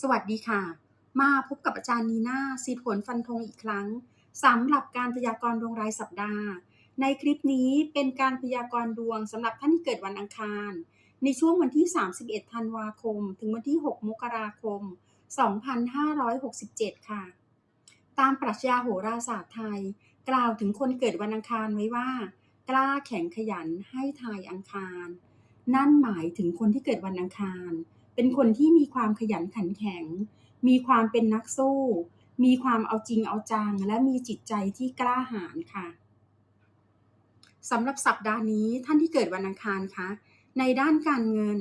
สวัสดีค่ะ มาพบกับอาจารย์นีนาสิริผลฟันธงอีกครั้งสำหรับการพยากรณ์ดวงรายสัปดาห์ ในคลิปนี้เป็นการพยากรณ์ดวงสำหรับท่านที่เกิดวันอังคาร ในช่วงวันที่ 31 ธันวาคม ถึงวันที่ 6 มกราคม 2567 ค่ะ ตามปรัชญาโหราศาสตร์ไทย กล่าวถึงคนเกิดวันอังคารไว้ว่า กล้าแข็งขยันให้ทายอังคาร นั่นหมายถึงคนที่เกิดวันอังคาร เป็นคนที่มีความขยันขันแข็ง มีความเป็นนักสู้ มีความเอาจริงเอาจัง และมีจิตใจที่กล้าหาญค่ะสำหรับสัปดาห์นี้ท่านที่เกิดวันอังคารคะในด้านการเงิน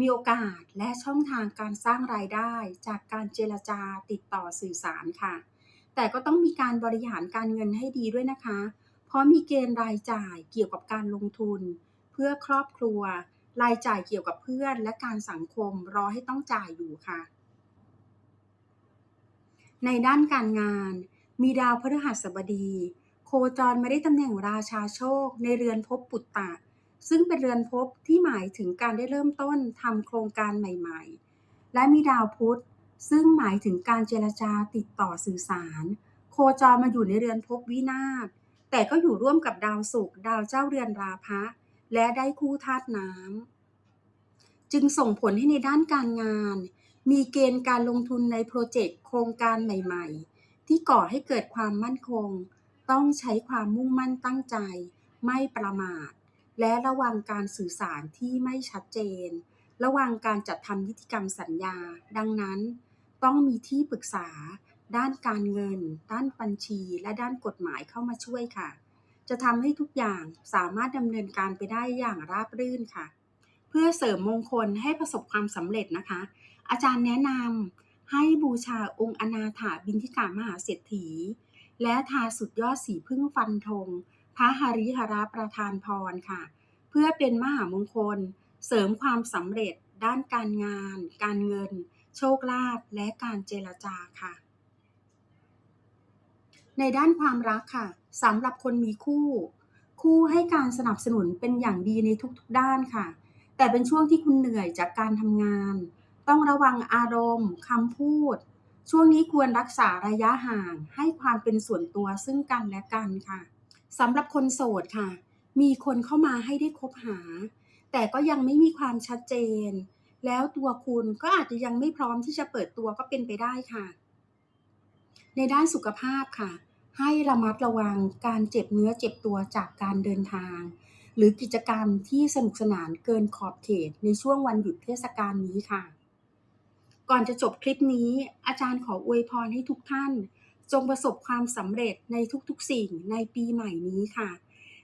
มีโอกาสและช่องทางการสร้างรายได้ จากการเจรจาติดต่อสื่อสารค่ะ แต่ก็ต้องมีการบริหารการเงินให้ดีด้วยนะคะ เพราะมีเกณฑ์รายจ่ายเกี่ยวกับการลงทุน เพื่อครอบครัว รายจ่ายเกี่ยวกับเพื่อนและการสังคมรอให้ต้องจ่ายอยู่ค่ะ ในด้านการงาน มีดาวพฤหัสบดี โคจรมาได้ตำแหน่งราชาโชค ในเรือนภพปุตตะ ซึ่งเป็นเรือนภพที่หมายถึงการได้เริ่มต้นทำโครงการใหม่ๆ และมีดาวพุธซึ่งหมายถึงการเจรจาติดต่อสื่อสาร โคจรมาอยู่ในเรือนภพวินาศแต่ก็อยู่ร่วมกับดาวศุกร์ดาวเจ้าเรือนราพะ และได้คู่ธาตุน้ำจึงส่งผลให้ในด้านการงาน มีเกณฑ์การลงทุนในโปรเจกต์โครงการใหม่ๆ ที่ก่อให้เกิดความมั่นคง ต้องใช้ความมุ่งมั่นตั้งใจ ไม่ประมาท และระวังการสื่อสารที่ไม่ชัดเจน ระวังการจัดทำนิติกรรมสัญญา ดังนั้น ต้องมีที่ปรึกษา ด้านการเงิน ด้านบัญชี และด้านกฎหมายเข้ามาช่วยค่ะ จะทำให้ทุกอย่างสามารถดำเนินการไปได้อย่างราบรื่นค่ะ เพื่อเสริมมงคลให้ประสบความสำเร็จนะคะ อาจารย์แนะนำให้บูชาองค์อนาถาบินทิกามหาเศรษฐี และทาสุดยอดสีพึ่งฟันธงพระหริหราประทานพรค่ะ เพื่อเป็นมหามงคล เสริมความสำเร็จด้านการงาน การเงิน โชคลาภและการเจรจาค่ะ ในด้านความรักค่ะสำหรับคนมีคู่ คู่ให้การสนับสนุนเป็นอย่างดีในทุกๆด้านค่ะ แต่เป็นช่วงที่คุณเหนื่อยจากการทำงาน ต้องระวังอารมณ์คำพูด ช่วงนี้ควรรักษาระยะห่าง ให้ความเป็นส่วนตัวซึ่งกันและกันค่ะสำหรับคนโสดค่ะ มีคนเข้ามาให้ได้คบหา แต่ก็ยังไม่มีความชัดเจน แล้วตัวคุณก็อาจจะยังไม่พร้อมที่จะเปิดตัวก็เป็นไปได้ค่ะ ในด้านสุขภาพค่ะ ให้ระมัดระวังการเจ็บเนื้อเจ็บตัวจากการเดินทาง หรือกิจกรรมที่สนุกสนานเกินขอบเขตในช่วงวันหยุดเทศกาลนี้ค่ะ ก่อนจะจบคลิปนี้ อาจารย์ขออวยพรให้ทุกท่าน จงประสบความสำเร็จในทุกๆสิ่งในปีใหม่นี้ค่ะ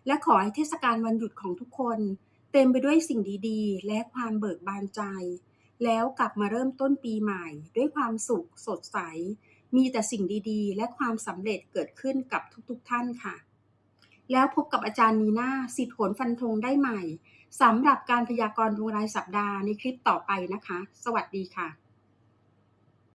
และขอให้เทศกาลวันหยุดของทุกคน เต็มไปด้วยสิ่งดีๆ และความเบิกบานใจ แล้วกลับมาเริ่มต้นปีใหม่ ด้วยความสุขสดใส มีแต่สิ่งดีๆ และความสำเร็จเกิดขึ้นกับทุกๆท่านค่ะ แล้วพบกับอาจารย์นีน่าสิทธิผลฟันธงได้ใหม่สำหรับการพยากรณ์ดวงรายสัปดาห์ในคลิปต่อไปนะคะ สวัสดีค่ะ